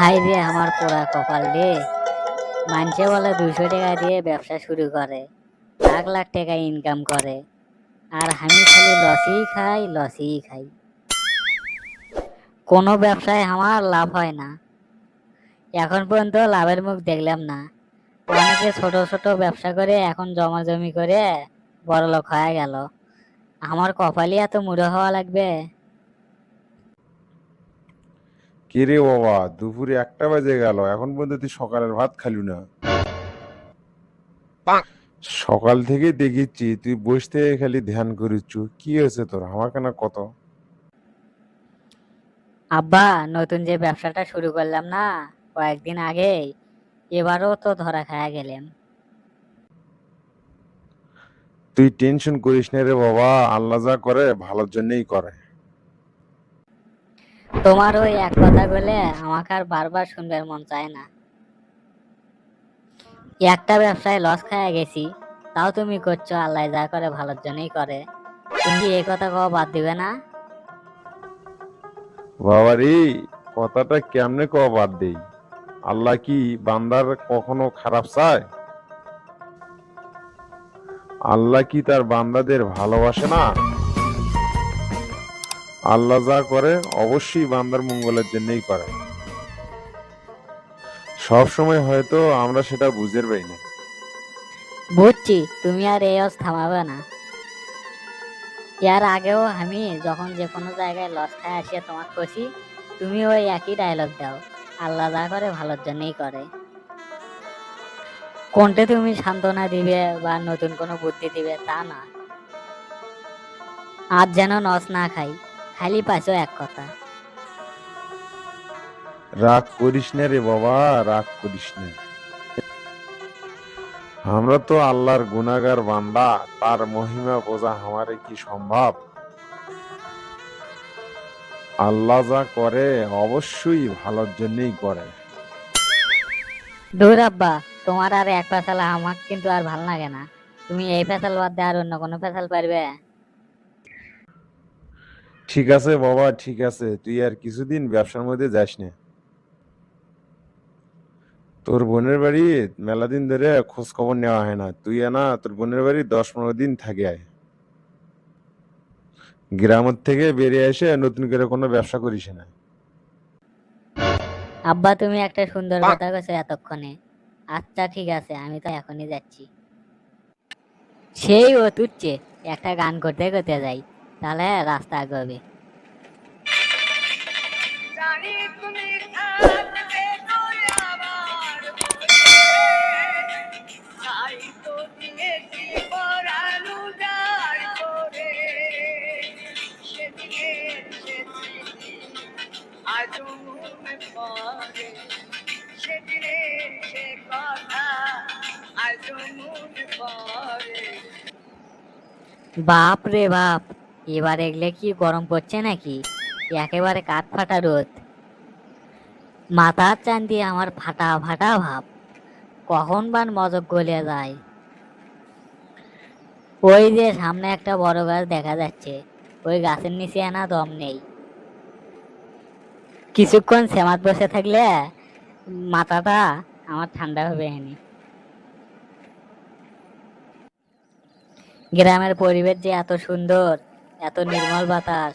High রে আমার পোড়া কপাল রে। মানুষে বলে দুশো টাকা দিয়ে ব্যবসা শুরু করে। লাখ লাখ টাকা ইনকাম করে। আর আমি খালি লসই খাই লসই খাই। কোনো ব্যবসায় আমার লাভ হয় না। এখন পর্যন্ত লাভের মুখ দেখলাম না। অনেকে ছোট ছোট ব্যবসা করে এখন জমা জমি করে বড় লোক হয়ে গেল। আমার কপালই এত মুড়ো হওয়া লাগবে? কে রে বাবা দুপুরে একটা বাজে গেল। এখন পর্যন্ত তুই সকালের ভাত খালি না। সকাল থেকে দেখিচ্ছি তুই বসে থেকে খালি ধ্যান করিচ্ছু। কি হয়েছে তোর? আমাকে না কত? আব্বা নতুন যে ব্যবসাটা শুরু করলাম না কয়েকদিন আগে এবারও তো ধরা খায়া গেলাম তুই টেনশন করিস না রে বাবা আল্লাহ যা করে ভালোর জন্যই করে। তোমার ওই এক কথা বলে আমাকে আর বারবার শুনবার মন চায় না। একটা ব্যবসায় লস খায়া গেছি, তাও তুমি করছ আল্লাহ যা করে ভালোর জন্যই করে। তুমি কি এই কথা কওয়া বাদ দিবে না? বাবা রে কথাটা কেমনে ক বাদ দেই? আল্লাহ কি বান্দার কখনো খারাপ চায়? আল্লাহ কি তার বান্দাদের ভালোবাসে না? আল্লাহ যা করে, অবশ্যই বান্দার মঙ্গলের জন্যই করে। সব সময় হয়তো আমরা সেটা বুঝের পাই না। বুঝছি, তুমি আর এই অস থামাবে না। এর আগেও আমি যখন যে কোনো জায়গায় লস খায় আসিয়া তোমার কষি তুমি ওই একই ডায়লগ দাও। আল্লাহ যা করে, ভালোর জন্যই করে। কোনটা তুমি সান্ত্বনা দিবে বা নতুন কোনো বুদ্ধি দিবে তা না। আজ যেন নস না খাই। খালি পাইছো এক কথা। রাগ করিস না রে বাবা রাগ করিস না। আমরা তো আল্লাহর গুনাগার বান্দা তার মহিমা বোঝা আমারে কি সম্ভব? আল্লাহ যা করে অবশ্যই ভালোর জন্যই করে। দূর আব্বা তোমার আর এক পেশাল আমার কিন্তু আর ভালো লাগে না। তুমি এই ফেসাল বাদ দিয়ে আর অন্য কোনো পেশাল পারবে? ঠিক আছে বাবা ঠিক আছে। তুই আর কিছুদিন ব্যবসার মধ্যে যাস না। তোর বোনের বাড়ি মেলা দিন ধরে খোঁজ খবর নেওয়া হয় না। তুই না তোর বোনের বাড়ি দশ পনেরো দিন থাকে আয়। গ্রামের থেকে বেরিয়ে এসে নতুন করে কোনো ব্যবসা করিস না। আব্বা তুমি একটা সুন্দর কথা কইছো এতক্ষণে। আচ্ছা ঠিক আছে আমি তো এখনই যাচ্ছি। সেই ও তুচ্ছে একটা গান করতে করতে যাই। তাহলে রাস্তা আগবে জানি তুমি থাকবে তুই আমার। তাই তো দিয়েছি পরানো যার করে। সেদিনের সে স্মৃতি আজও পড়ে। সেদিনের সে কথা আজও পড়ে বাপ রে বাপ এবার এগলে কি গরম পড়ছে নাকি? একেবারে কাঠ ফাটা রোদ। মাথার চান দিয়ে আমার ফাটা ফাটা ভাব। কখন বান মজক গলিয়ে যায়। ওই যে সামনে একটা বড় গাছ দেখা যাচ্ছে। ওই গাছের নিচে না দম নেই। কিছুক্ষণ সেমাত বসে থাকলে মাথাটা আমার ঠান্ডা হবে এনে গ্রামের পরিবেশ যে এত সুন্দর এত নির্মল বাতাস।